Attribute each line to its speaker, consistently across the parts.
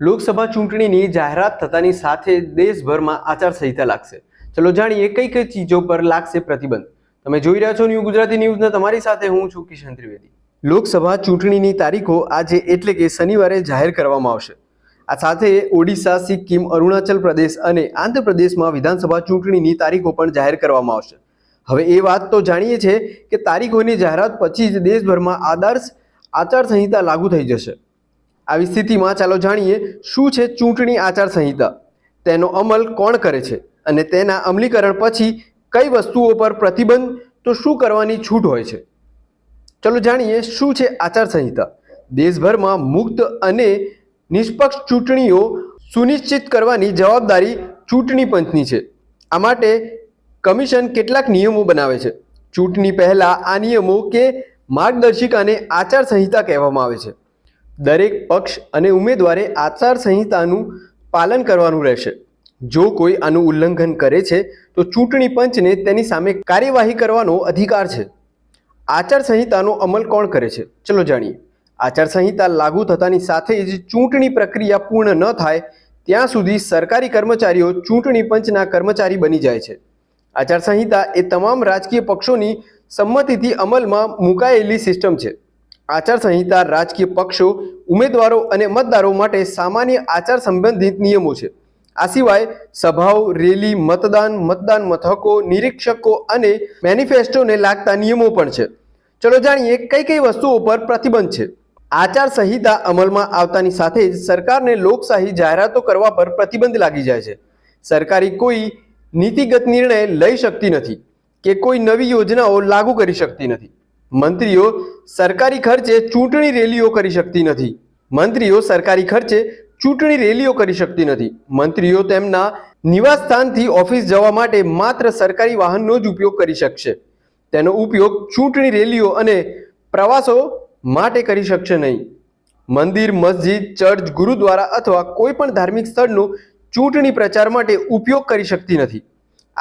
Speaker 1: લોકસભા ચૂંટણીની જાહેરાત થતાની સાથે દેશભરમાં આચારસંહિતા લાગશે. ચલો જાણીએ કઈ કઈ ચીજો પર લાગશે પ્રતિબંધ. તમે જોઈ રહ્યા છો ન્યૂ ગુજરાતી ન્યૂઝને તમારી સાથે હું છું કિશન ત્રિવેદી. લોકસભા ચૂંટણીની તારીખો આજે એટલે કે શનિવારે જાહેર કરવામાં આવશે. આ સાથે ઓડિશા, સિક્કિમ, અરુણાચલ પ્રદેશ અને આંધ્રપ્રદેશમાં વિધાનસભા ચૂંટણીની તારીખો પણ જાહેર કરવામાં આવશે. હવે એ વાત તો જાણીએ છે કે તારીખોની જાહેરાત પછી જ દેશભરમાં આદર્શ આચારસંહિતા લાગુ થઈ જશે. આવી સ્થિતિમાં ચાલો જાણીએ શું છે ચૂંટણી આચારસંહિતા તેનો અમલ કોણ કરે છે અને તેના અમલીકરણ પછી કઈ વસ્તુઓ પર પ્રતિબંધ, તો શું કરવાની છૂટ હોય છે? ચલો જાણીએ શું છે આચારસંહિતા દેશભરમાં મુક્ત અને નિષ્પક્ષ ચૂંટણીઓ સુનિશ્ચિત કરવાની જવાબદારી ચૂંટણી પંચની છે. આ માટે કમિશન કેટલાક નિયમો બનાવે છે. ચૂંટણી પહેલાં આ નિયમો કે માર્ગદર્શિકાને આચારસંહિતા કહેવામાં આવે છે. દરેક પક્ષ અને ઉમેદવારે આચારસંહિતાનું પાલન કરવાનું રહેશે. જો કોઈ આનું ઉલ્લંઘન કરે છે, તો ચૂંટણી પંચને તેની સામે કાર્યવાહી કરવાનો અધિકાર છે. આચારસંહિતાનો અમલ કોણ કરે છે? ચલો જાણીએ. આચારસંહિતા લાગુ થતાની સાથે જ ચૂંટણી પ્રક્રિયા પૂર્ણ ન થાય, ત્યાં સુધી સરકારી કર્મચારીઓ ચૂંટણી પંચના કર્મચારી બની જાય છે. આચારસંહિતા એ તમામ રાજકીય પક્ષોની સંમતિથી અમલમાં મુકાયેલી સિસ્ટમ છે. આચારસંહિતા રાજકીય પક્ષો, ઉમેદવારો અને મતદારો માટે સામાન્ય આચાર સંબંધિત નિયમો છે. આ સિવાય સભાઓ, રેલી, મતદાન મતદાન મથકો, નિરીક્ષકો અને મેનિફેસ્ટોને લાગતા નિયમો પણ છે. ચલો જાણીએ કઈ કઈ વસ્તુઓ પર પ્રતિબંધ છે. આચાર સંહિતા અમલમાં આવતાની સાથે જ સરકારને લોકશાહી જાહેરાતો કરવા પર પ્રતિબંધ લાગી જાય છે. સરકારી કોઈ નીતિગત નિર્ણય લઈ શકતી નથી કે કોઈ નવી યોજનાઓ લાગુ કરી શકતી નથી. મંત્રીઓ સરકારી ખર્ચે ચૂંટણી રેલીઓ કરી શકતી નથી. મંત્રીઓ સરકારી ખર્ચે ચૂંટણી રેલીઓ કરી શકતી નથી. મંત્રીઓ તેમના નિવાસસ્થાનથી ઓફિસ જવા માટે માત્ર સરકારી વાહનનો જ ઉપયોગ કરી શકશે. તેનો ઉપયોગ ચૂંટણી રેલીઓ અને પ્રવાસો માટે કરી શકશે નહીં. મંદિર, મસ્જિદ, ચર્ચ, ગુરુદ્વારા અથવા કોઈ પણ ધાર્મિક સ્થળનો ચૂંટણી પ્રચાર માટે ઉપયોગ કરી શકતી નથી.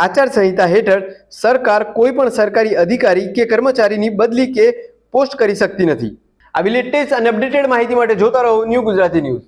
Speaker 1: આચારસંહિતા હેઠળ સરકાર કોઈ પણ સરકારી અધિકારી કે કર્મચારીની બદલી કે પોસ્ટ કરી શકતી નથી. આવી લેટેસ્ટ અને અપડેટેડ માહિતી માટે જોતા રહો ન્યૂ ગુજરાતી ન્યૂઝ.